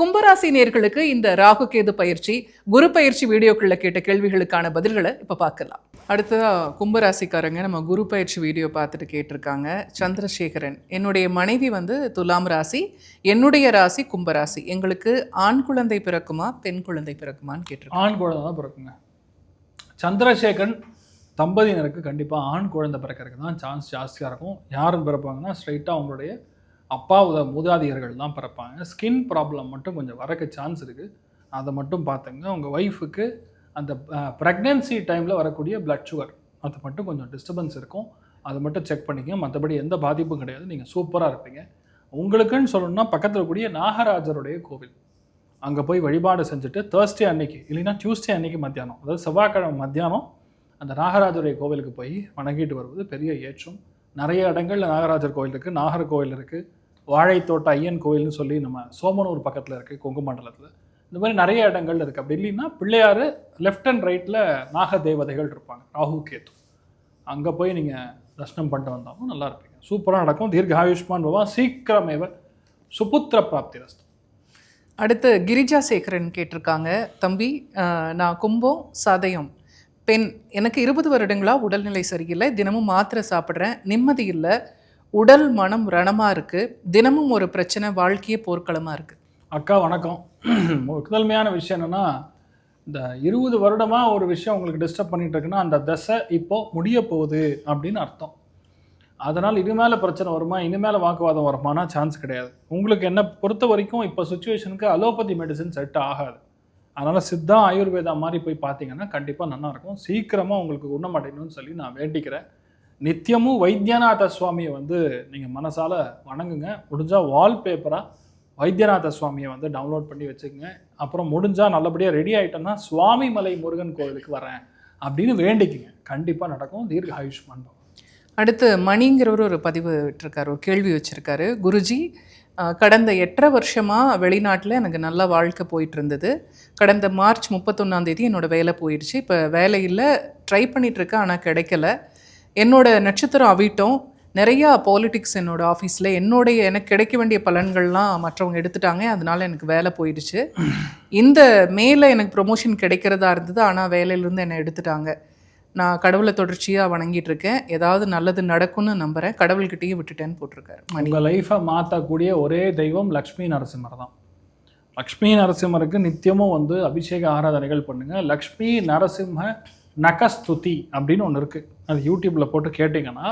கும்பராசி நேர்களுக்கு இந்த ராகு கேது பயிற்சி குரு பயிற்சி வீடியோக்குள்ள கேட்ட கேள்விகளுக்கான பதில்களை இப்ப பார்க்கலாம். அடுத்ததா கும்பராசிக்காரங்க நம்ம குரு பயிற்சி வீடியோ பார்த்துட்டு கேட்டிருக்காங்க. சந்திரசேகரன் என்னுடைய மனைவி வந்து துலாம் ராசி என்னுடைய ராசி கும்பராசி. எங்களுக்கு ஆண் குழந்தை பிறக்குமா பெண் குழந்தை பிறக்குமான்னு கேட்டிருக்காங்க. ஆண் குழந்தை தான் பிறக்குங்க. சந்திரசேகரன் தம்பதியினருக்கு கண்டிப்பாக ஆண் குழந்தை பிறக்கிறதுக்கு தான் சான்ஸ் ஜாஸ்தியாக இருக்கும். யாரும் பிறப்பாங்கன்னா ஸ்ட்ரைட்டாக அவங்களுடைய அப்பா உத மூதாதையர்கள் தான் பிறப்பாங்க. ஸ்கின் ப்ராப்ளம் மட்டும் கொஞ்சம் வரக்க சான்ஸ் இருக்குது அதை மட்டும் பார்த்துங்க உங்கள் ஒய்ஃபுக்கு அந்த ப்ரெக்னென்சி டைமில் வரக்கூடிய பிளட் சுகர் அது மட்டும் கொஞ்சம் டிஸ்டர்பன்ஸ் இருக்கும். அதை மட்டும் செக் பண்ணிக்கங்க. மற்றபடி எந்த பாதிப்பும் கிடையாது. நீங்கள் சூப்பராக இருப்பீங்க. உங்களுக்குன்னு சொல்லணும்னா பக்கத்தில் கூடிய நாகராஜருடைய கோவில். அங்கே போய் வழிபாடு செஞ்சுட்டு தேர்ஸ்டே அன்னைக்கு இல்லைன்னா டியூஸ்டே அன்னைக்கு மத்தியானம் அதாவது செவ்வாய்க்கிழமை மத்தியானம் அந்த நாகராஜருடைய கோவிலுக்கு போய் வணங்கிட்டு வருவது பெரிய ஏற்றம். நிறைய இடங்கள்ல நாகராஜர் கோவில் இருக்குது நாகர்கோவில் இருக்குது வாழைத்தோட்ட ஐயன் கோயில்னு சொல்லி நம்ம சோமனூர் பக்கத்தில் இருக்குது கொங்கு மண்டலத்தில். இந்த மாதிரி நிறைய இடங்கள் இருக்குது அப்படி இல்லைன்னா பிள்ளையார் லெஃப்ட் அண்ட் ரைட்டில் நாக தேவதைகள் இருப்பாங்க. ராகு கேத்து. அங்கே போய் நீங்கள் தர்ஷனம் பண்ணிட்டு வந்தாலும் நல்லா இருப்பீங்க. சூப்பராக நடக்கும். தீர்க்க ஆயுஷ்மான் பவா சீக்கிரமேவ சுபுத்திர பிராப்தி ரஸ்து. அடுத்து கிரிஜா சேகரன் கேட்டிருக்காங்க. தம்பி நான் கும்பம் சதயம் பெண். எனக்கு இருபது வருடங்களா உடல்நிலை சரியில்லை. தினமும் மாத்திரை சாப்பிட்றேன். நிம்மதி இல்லை. உடல் மனம் ரணமாக இருக்குது தினமும் ஒரு பிரச்சனை வாழ்க்கையே போர்க்களமாக இருக்குது அக்கா வணக்கம். முதன்மையான விஷயம் என்னென்னா இந்த இருபது வருடமாக ஒரு விஷயம் உங்களுக்கு டிஸ்டர்ப் பண்ணிகிட்டு இருக்குன்னா அந்த தசை இப்போது முடிய போகுது அப்படின்னு அர்த்தம். அதனால் இனிமேல் பிரச்சனை வருமா? இனிமேல் வாக்குவாதம் வருமானா? சான்ஸ் கிடையாது. உங்களுக்கு என்ன பொறுத்த வரைக்கும் இப்போ சுச்சுவேஷனுக்கு அலோபதி மெடிசன் செட் ஆகாது. அதனால் சித்தா ஆயுர்வேதா மாதிரி போய் பார்த்தீங்கன்னா கண்டிப்பாக நல்லாயிருக்கும். சீக்கிரமாக உங்களுக்கு குணமடையணும்னு சொல்லி நான் வேண்டிக்கிறேன். நித்தியமும் வைத்தியநாத சுவாமியை வந்து நீங்கள் மனசால வணங்குங்க. முடிஞ்சால் வால்பேப்பராக வைத்தியநாத சுவாமியை வந்து டவுன்லோட் பண்ணி வச்சுக்கோங்க. அப்புறம் முடிஞ்சால் நல்லபடியாக ரெடி ஆகிட்டோன்னா சுவாமி மலை முருகன் கோவிலுக்கு வரேன் அப்படின்னு வேண்டிக்குங்க. கண்டிப்பாக நடக்கும். தீர்க்க ஆயுஷ் மண்டபம் அடுத்து மணிங்கிறவர் ஒரு பதிவு விட்டுருக்காரு ஒரு கேள்வி வச்சுருக்காரு. குருஜி கடந்த எட்டரை வருஷமாக வெளிநாட்டில் எனக்கு நல்ல வாழ்க்கை போயிட்டு இருந்தது கடந்த மார்ச் முப்பத்தொன்னாந்தேதி என்னோடய என்னோட வேலை போயிடுச்சு. இப்போ வேலையில் ட்ரை பண்ணிகிட்ருக்கேன் ஆனால் கிடைக்கல. என்னோட நட்சத்திரம் அவிட்டம் நிறையா பாலிடிக்ஸ் என்னோட ஆஃபீஸில் என்னுடைய எனக்கு கிடைக்க வேண்டிய பலன்கள்லாம் மற்றவங்க எடுத்துட்டாங்க. அதனால எனக்கு வேலை போயிடுச்சு. இந்த மேலே எனக்கு ப்ரொமோஷன் கிடைக்கிறதா இருந்தது. ஆனால் வேலையிலேருந்து என்னை எடுத்துட்டாங்க. நான் கடவுளை தொடர்ச்சியாக வணங்கிட்டு இருக்கேன் ஏதாவது நல்லது நடக்கும்னு நம்புகிறேன் கடவுள்கிட்டயே விட்டுட்டேன்னு போட்டிருக்காரு உங்கள் லைஃப்பை மாற்றக்கூடிய ஒரே தெய்வம் லக்ஷ்மி நரசிம்மர் தான். லக்ஷ்மி நரசிம்மருக்கு நித்தியமும் வந்து அபிஷேக ஆராதனைகள் பண்ணுங்கள் லக்ஷ்மி நரசிம்ம நகஸ்துதி அப்படின்னு ஒன்று இருக்குது அது யூடியூப்பில் போட்டு கேட்டிங்கன்னா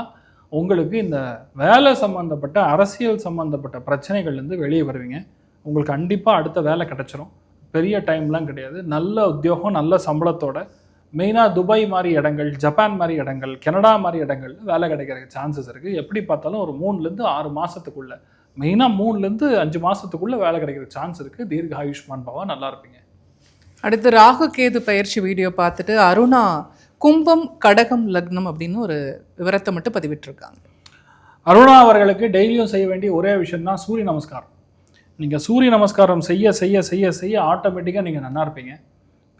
உங்களுக்கு இந்த வேலை சம்மந்தப்பட்ட அரசியல் சம்மந்தப்பட்ட பிரச்சனைகள்லேருந்து வெளியே வருவீங்க. உங்களுக்கு கண்டிப்பாக அடுத்த வேலை கிடச்சிரும். பெரிய டைம்லாம் கிடையாது. நல்ல உத்தியோகம் நல்ல சம்பளத்தோட. மெயினாக துபாய் மாதிரி இடங்கள் ஜப்பான் மாதிரி இடங்கள் கனடா மாதிரி இடங்கள் வேலை கிடைக்கிற சான்சஸ் இருக்குது எப்படி பார்த்தாலும் ஒரு மூணுலேருந்து ஆறு மாதத்துக்குள்ளே மெயினாக மூணுலேருந்து அஞ்சு மாதத்துக்குள்ளே வேலை கிடைக்கிற சான்ஸ் இருக்குது தீர்க்க ஆயுஷ்மான் பவா நல்லா இருப்பீங்க. அடுத்து ராகு கேது பயிற்சி வீடியோ பார்த்துட்டு அருணா கும்பம் கடகம் லக்னம் அப்படின்னு ஒரு விவரத்தை மட்டும் பதிவிட்டிருக்காங்க. அருணா அவர்களுக்கு டெய்லியும் செய்ய வேண்டிய ஒரே விஷயம் தான் சூரிய நமஸ்காரம். நீங்கள் சூரிய நமஸ்காரம் செய்ய செய்ய செய்ய செய்ய ஆட்டோமேட்டிக்காக நீங்கள் நல்லா இருப்பீங்க.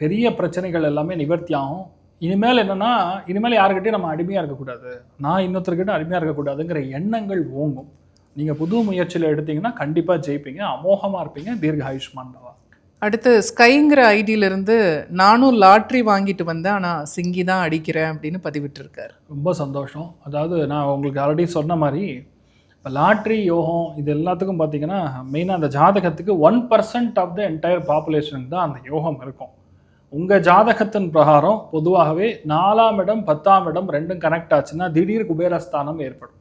பெரிய பிரச்சனைகள் எல்லாமே நிவர்த்தி ஆகும். இனிமேல் என்னென்னா இனிமேல் யாருக்கிட்டையும் நம்ம அடிமையாக இருக்கக்கூடாது. நான் இன்னொருத்தர்கிட்ட அடிமையாக இருக்கக்கூடாதுங்கிற எண்ணங்கள் ஓங்கும். நீங்கள் புது முயற்சியில் எடுத்தீங்கன்னா கண்டிப்பாக ஜெயிப்பீங்க. அமோகமாக இருப்பீங்க. தீர்க்க ஆயுஷ்மான் பவா அடுத்து ஸ்கைங்கிற ஐடியிலேருந்து நானும் லாட்ரி வாங்கிட்டு வந்தேன் ஆனால் சிங்கி தான் அடிக்கிறேன் அப்படின்னு பதிவிட்டிருக்காரு. ரொம்ப சந்தோஷம். அதாவது நான் உங்களுக்கு ஆல்ரெடி சொன்ன மாதிரி இப்போ லாட்ரி யோகம் இது எல்லாத்துக்கும் பார்த்தீங்கன்னா மெயினாக அந்த ஜாதகத்துக்கு one percent of the entire பாப்புலேஷனுக்கு தான் அந்த யோகம் இருக்கும். உங்கள் ஜாதகத்தின் பிரகாரம் பொதுவாகவே நாலாம் இடம் பத்தாம் இடம் ரெண்டும் கனெக்ட் ஆச்சுன்னா திடீர் குபேரஸ்தானம் ஏற்படும்.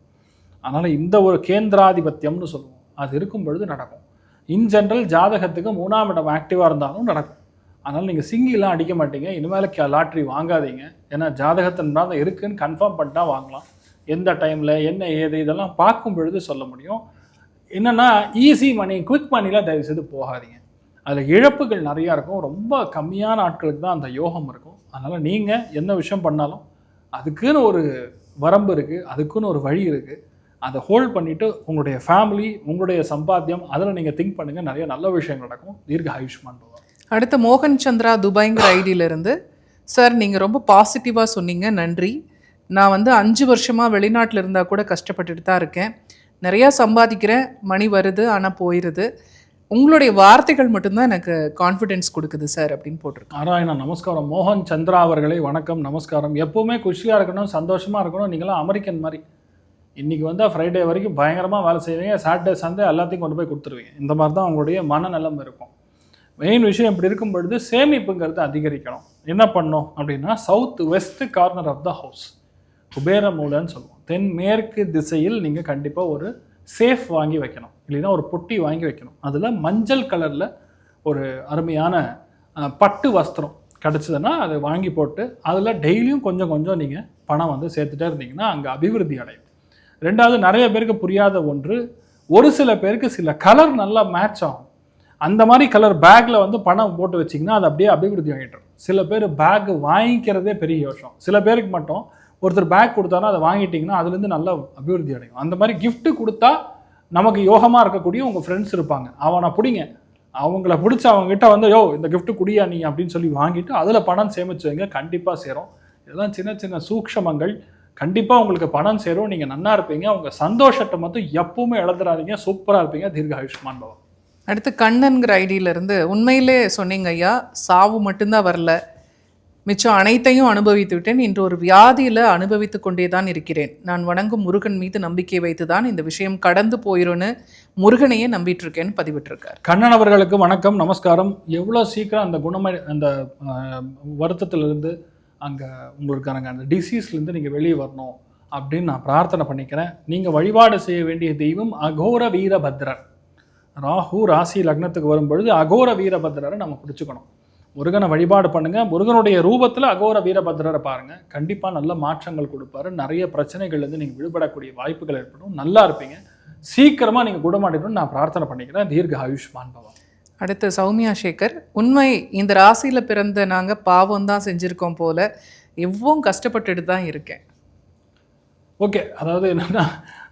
அதனால் இந்த ஒரு கேந்திராதிபத்தியம்னு சொல்லுவோம். அது இருக்கும் பொழுது நடக்கும். இன் ஜென்ரல் ஜாதகத்துக்கு மூணாம் இடம் ஆக்டிவாக இருந்தாலும் நடக்கும். அதனால் நீங்கள் சிங்கிலாம் அடிக்க மாட்டீங்க. இனிமேல் லாட்ரி வாங்காதீங்க. ஏன்னா ஜாதகத்தின் தான் இருக்குன்னு கன்ஃபார்ம் பண்ணிட்டா வாங்கலாம். எந்த டைமில் என்ன ஏது இதெல்லாம் பார்க்கும் பொழுது சொல்ல முடியும். என்னென்னா ஈஸி மணி குவிக் மணிலாம் தயவு செய்து போகாதீங்க. அதில் இழப்புகள் நிறையா இருக்கும். ரொம்ப கம்மியான ஆட்களுக்கு தான் அந்த யோகம் இருக்கும். அதனால் நீங்கள் என்ன விஷயம் பண்ணாலும் அதுக்குன்னு ஒரு வரம்பு இருக்குது அதுக்குன்னு ஒரு வழி இருக்குது அதை ஹோல்ட் பண்ணிவிட்டு உங்களுடைய ஃபேமிலி உங்களுடைய சம்பாத்தியம் அதில் நீங்கள் திங்க் பண்ணுங்கள் நிறைய நல்ல விஷயங்கள் நடக்கும். தீர்க்க ஆயுஷ்மான் அடுத்து மோகன் சந்திரா துபாய்ங்கிற ஐடியிலேருந்து சார் நீங்கள் ரொம்ப பாசிட்டிவாக சொன்னீங்க. நன்றி. நான் வந்து அஞ்சு வருஷமாக வெளிநாட்டில் இருந்தால் கூட கஷ்டப்பட்டுட்டு தான் இருக்கேன். நிறையா சம்பாதிக்கிறேன். மணி வருது ஆனால் போயிடுது உங்களுடைய வார்த்தைகள் மட்டும்தான் எனக்கு கான்ஃபிடென்ஸ் கொடுக்குது சார் அப்படின்னு போட்டிருக்கேன் நாராயணா நமஸ்காரம். மோகன் சந்திரா அவர்களே வணக்கம். நமஸ்காரம். எப்பவுமே குஷியாக இருக்கணும் சந்தோஷமாக இருக்கணும். நீங்களாம் அமெரிக்கன் மாதிரி. இன்றைக்கி வந்தால் ஃப்ரைடே வரைக்கும் பயங்கரமாக வேலை செய்வீங்க. சாட்டர்டே சண்டே எல்லாத்தையும் கொண்டு போய் கொடுத்துருவீங்க. இந்த மாதிரி தான் அவங்களுடைய மனநலம் இருக்கும். மெயின் விஷயம் இப்படி இருக்கும் பொழுது சேமிப்புங்கிறது அதிகரிக்கணும். என்ன பண்ணணும் அப்படின்னா south west corner of the house Kubera சொல்லுவோம். தென் மேற்கு திசையில் நீங்கள் கண்டிப்பாக ஒரு சேஃப் வாங்கி வைக்கணும். இல்லைன்னா ஒரு பொட்டி வாங்கி வைக்கணும். அதில் மஞ்சள் கலரில் ஒரு அருமையான பட்டு வஸ்திரம் கிடச்சிதுன்னா அதை வாங்கி போட்டு அதில் டெய்லியும் கொஞ்சம் கொஞ்சம் நீங்கள் பணம் வந்து சேர்த்துட்டே இருந்தீங்கன்னா அங்கே அபிவிருத்தி அடையும். ரெண்டாவது நிறைய பேருக்கு புரியாத ஒன்று ஒரு சில பேருக்கு சில கலர் நல்லா மேட்ச் ஆகும். அந்த மாதிரி கலர் பேக்கில் வந்து பணம் போட்டு வச்சிங்கன்னா அது அப்படியே அபிவிருத்தி ஆகிட்டு சில பேர் பேக் வாங்கிக்கிறதே பெரிய யோசம். சில பேருக்கு மட்டும் ஒருத்தர் பேக் கொடுத்தாருன்னா அதை வாங்கிட்டிங்கன்னா அதுலேருந்து நல்லா அபிவிருத்தி அடையும். அந்த மாதிரி கிஃப்ட்டு கொடுத்தா நமக்கு யோகமாக இருக்கக்கூடிய உங்கள் ஃப்ரெண்ட்ஸ் இருப்பாங்க. அவனை பிடிங்க. அவங்கள பிடிச்ச அவங்ககிட்ட வந்து யோ இந்த கிஃப்ட்டு குடியா நீ? அப்படின்னு சொல்லி வாங்கிட்டு அதில் பணம் சேமிச்சு வைங்க. கண்டிப்பாக சேரும். இதெல்லாம் சின்ன சின்ன சூக்ஷமங்கள். கண்டிப்பாக உங்களுக்கு பணம் சேரும். நீங்கள் நன்னா இருப்பீங்க. உங்கள் சந்தோஷத்தை மட்டும் எப்பவுமே இழந்துடாதீங்க சூப்பராக இருப்பீங்க. தீர்க்க ஆயுஷ்மான் பவன். அடுத்து கண்ணன்கிற ஐடியில இருந்து உண்மையிலே சொன்னீங்க ஐயா சாவு மட்டும்தான் வரல. மிச்சம் அனைத்தையும் அனுபவித்து விட்டேன். இன்று ஒரு வியாதியில அனுபவித்து கொண்டே தான் இருக்கிறேன். நான் வணங்கும் முருகன் மீது நம்பிக்கை வைத்து தான் இந்த விஷயம் கடந்து போயிரும்னு முருகனையே நம்பிட்டு இருக்கேன்னு பதிவிட்டிருக்காரு. கண்ணன் அவர்களுக்கு வணக்கம் நமஸ்காரம். எவ்வளோ சீக்கிரம் அந்த குணமை அந்த வருத்தத்திலிருந்து அங்கே உங்களுக்கான அந்த டிசீஸ்லேருந்து நீங்கள் வெளியே வரணும் அப்படின்னு நான் பிரார்த்தனை பண்ணிக்கிறேன். நீங்கள் வழிபாடு செய்ய வேண்டிய தெய்வம் அகோர வீரபத்ரர். ராகு ராசி லக்னத்துக்கு வரும்பொழுது அகோர வீரபத்ரரை நம்ம பிடிச்சிக்கணும். முருகனை வழிபாடு பண்ணுங்கள் முருகனுடைய ரூபத்தில் அகோர வீரபத்ரரை பாருங்கள் கண்டிப்பாக நல்ல மாற்றங்கள் கொடுப்பாரு. நிறைய பிரச்சனைகள்லேருந்து நீங்கள் விடுபடக்கூடிய வாய்ப்புகள் ஏற்படும். நல்லா இருப்பீங்க. சீக்கிரமாக நீங்கள் குணமாடிடணும்னு நான் பிரார்த்தனை பண்ணிக்கிறேன். தீர்க்க ஆயுஷ்மான் பவன். அடுத்து சௌமியா சேகர். உண்மை இந்த ராசியில் பிறந்த நாங்கள் பாவம் தான் செஞ்சுருக்கோம் போல. எவ்வளோ கஷ்டப்பட்டுட்டு தான் இருக்கேன். ஓகே அதாவது என்னென்னா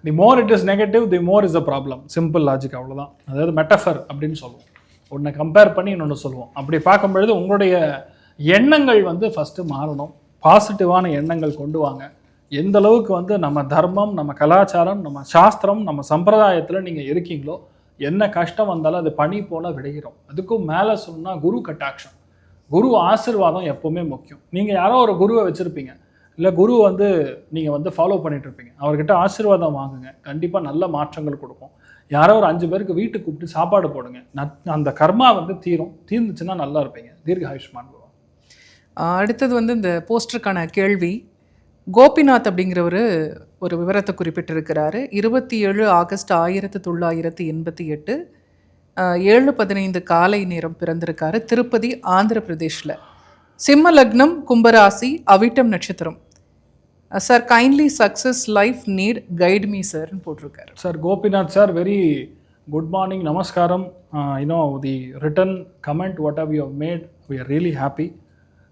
the more it is negative the more is a problem simple logic அவ்வளோதான் அதாவது மெட்டஃபர் அப்படின்னு சொல்லுவோம். ஒன்றை கம்பேர் பண்ணி இன்னொன்று சொல்லுவோம். அப்படி பார்க்கும்பொழுது உங்களுடைய எண்ணங்கள் வந்து ஃபஸ்ட்டு மாறணும். பாசிட்டிவான எண்ணங்கள் கொண்டு வாங்க. எந்த அளவுக்கு வந்து நம்ம தர்மம் நம்ம கலாச்சாரம் நம்ம சாஸ்திரம் நம்ம சம்பிரதாயத்தில் நீங்கள் இருக்கீங்களோ என்ன கஷ்டம் வந்தாலும் அது பனி போல விடைகிறோம் அதுக்கும் மேலே சொன்னால் குரு கட்டாட்சம். குரு ஆசிர்வாதம் எப்போவுமே முக்கியம். நீங்கள் யாரோ ஒரு குருவை வச்சுருப்பீங்க. இல்லை குரு வந்து நீங்கள் வந்து ஃபாலோ பண்ணிட்டு இருப்பீங்க. அவர்கிட்ட ஆசீர்வாதம் வாங்குங்க. கண்டிப்பாக நல்ல மாற்றங்கள் கொடுக்கும். யாரோ ஒரு அஞ்சு பேருக்கு வீட்டுக்கு கூப்பிட்டு சாப்பாடு போடுங்க. நத்- அந்த கர்மா வந்து தீரும். தீர்ந்துச்சுன்னா நல்லா இருப்பீங்க. தீர்க்க ஆயுஷ்மான் அடுத்தது வந்து இந்த போஸ்டருக்கான கேள்வி. கோபிநாத் அப்படிங்கிறவர் ஒரு விவரத்தை குறிப்பிட்டிருக்கிறாரு. இருபத்தி ஏழு ஆகஸ்ட் ஆயிரத்தி தொள்ளாயிரத்தி எண்பத்தி எட்டு ஏழு பதினைந்து காலை நேரம் பிறந்திருக்காரு திருப்பதி ஆந்திர பிரதேஷில். சிம்ம லக்னம் கும்பராசி அவிட்டம் நட்சத்திரம். Sir kindly success life need guide me சார்னு போட்டிருக்காரு. Sir Gopinath sir very good morning நமஸ்காரம். You know the written comment what how you made we are really happy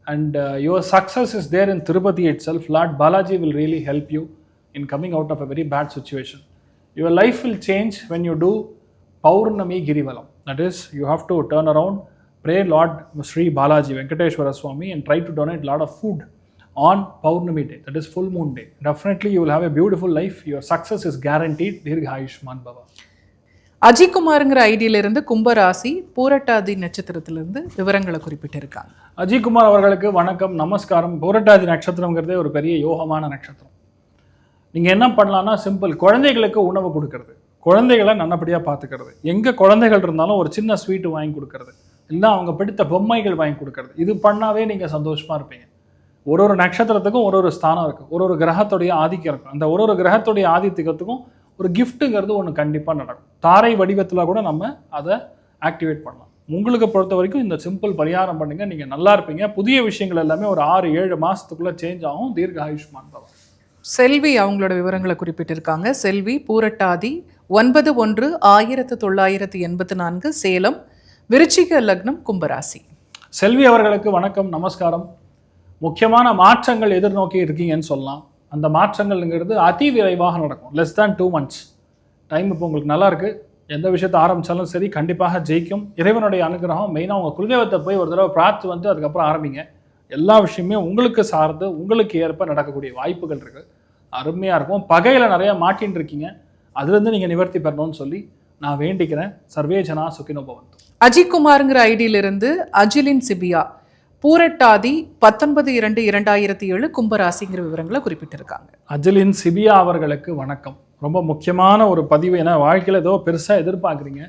and uh, your success is there in Tirupati itself. Lord Balaji will really help you in coming out of a very bad situation. Your life will change when you do Paurnami Girivalam. That is, you have to turn around, pray Lord Sri Balaji Venkateshwara Swami and try to donate a lot of food on Paurnami day, that is full moon day. Definitely you will have a beautiful life. Your success is guaranteed. Dirghayushman Baba. அஜிக்குமாருங்கிற ஐடியிலிருந்து கும்பராசி பூரட்டாதி நட்சத்திரத்திலிருந்து விவரங்களை குறிப்பிட்டிருக்காங்க. அஜிக்குமார் அவர்களுக்கு வணக்கம் நமஸ்காரம். பூரட்டாதி நட்சத்திரங்கிறதே ஒரு பெரிய யோகமான நட்சத்திரம். நீங்கள் என்ன பண்ணலான்னா சிம்பிள் குழந்தைகளுக்கு உணவு கொடுக்கறது. குழந்தைகளை நல்லபடியாக பார்த்துக்கிறது. எங்கே குழந்தைகள் இருந்தாலும் ஒரு சின்ன ஸ்வீட்டு வாங்கி கொடுக்கறது. இல்லை அவங்க பிடித்த பொம்மைகள் வாங்கி கொடுக்கறது. இது பண்ணாவே நீங்கள் சந்தோஷமாக இருப்பீங்க. ஒரு ஒரு நட்சத்திரத்துக்கும் ஒரு ஒரு ஸ்தானம் இருக்குது ஒரு ஒரு கிரகத்துடைய ஆதிக்கம் இருக்கும் அந்த ஒரு ஒரு கிரகத்துடைய ஆதித்யத்துக்கும் ஒரு கிஃப்ட்டுங்கிறது ஒன்று கண்டிப்பாக நடக்கும். தாரை வடிவத்தில் கூட நம்ம அதை ஆக்டிவேட் பண்ணலாம். உங்களுக்கு பொறுத்த வரைக்கும் இந்த சிம்பிள் பரிகாரம் பண்ணுங்க. நீங்கள் நல்லா இருப்பீங்க. புதிய விஷயங்கள் எல்லாமே ஒரு ஆறு ஏழு மாதத்துக்குள்ளே சேஞ்ச் ஆகும். தீர்க்க ஆயுஷ்மான் பவன். செல்வி அவங்களோட விவரங்களை குறிப்பிட்டிருக்காங்க. செல்வி பூரட்டாதி ஒன்பது ஒன்று ஆயிரத்து தொள்ளாயிரத்தி எண்பத்தி நான்கு சேலம் விருச்சிக லக்னம் கும்பராசி. செல்வி அவர்களுக்கு வணக்கம் நமஸ்காரம். முக்கியமான மாற்றங்கள் எதிர்நோக்கி இருக்கீங்கன்னு சொல்லலாம். அந்த மாற்றங்கள்ங்கிறது அதி விரைவாக நடக்கும். Less than two months time இப்போ உங்களுக்கு நல்லாயிருக்கு எந்த விஷயத்தை ஆரம்பித்தாலும் சரி கண்டிப்பாக ஜெயிக்கும். இறைவனுடைய அனுகிரகம் மெயினாக உங்கள் குலதெய்வத்தை போய் ஒரு தடவை பிரார்த்து வந்து அதுக்கப்புறம் ஆரம்பிங்க. எல்லா விஷயமே உங்களுக்கு சார்ந்து உங்களுக்கு ஏற்ப நடக்கக்கூடிய வாய்ப்புகள் இருக்குது அருமையாக இருக்கும். பகையில் நிறையா மாட்டின்னு இருக்கீங்க. அதுலேருந்து நீங்கள் நிவர்த்தி பெறணும்னு சொல்லி நான் வேண்டிக்கிறேன். சர்வே ஜனா சுகினோ அஜித் குமாருங்கிற ஐடியிலிருந்து அஜிலின் சிபியா. பூரட்டாதி பத்தொன்பது இரண்டு இரண்டாயிரத்தி ஏழு கும்பராசிங்கிற விவரங்களை குறிப்பிட்டிருக்காங்க. அஜலின் சிபியா அவர்களுக்கு வணக்கம். ரொம்ப முக்கியமான ஒரு பதிவு. ஏன்னா வாழ்க்கையில் ஏதோ பெருசாக எதிர்பார்க்குறீங்க.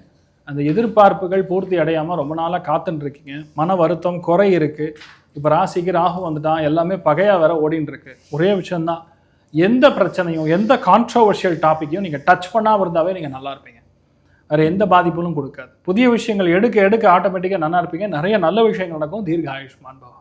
அந்த எதிர்பார்ப்புகள் பூர்த்தி அடையாமல் ரொம்ப நாளாக காத்துன்னு இருக்கீங்க மன வருத்தம் குறை இருக்குது இப்போ ராசிக்கு ராகு வந்துட்டான். எல்லாமே பகையாக வேற ஓடின்னு இருக்கு ஒரே விஷயந்தான் எந்த பிரச்சனையும் எந்த கான்ட்ரவர்ஷியல் டாப்பிக்கையும் நீங்கள் டச் பண்ணாமல் இருந்தாவே நீங்கள் நல்லா இருப்பீங்க. வேறு எந்த பாதிப்புகளும் கொடுக்காது. புதிய விஷயங்கள் எடுக்க எடுக்க ஆட்டோமேட்டிக்காக நல்லா இருப்பீங்க. நிறைய நல்ல விஷயங்கள் நடக்கும். தீர்க்க ஆயுஷ்மான் பவா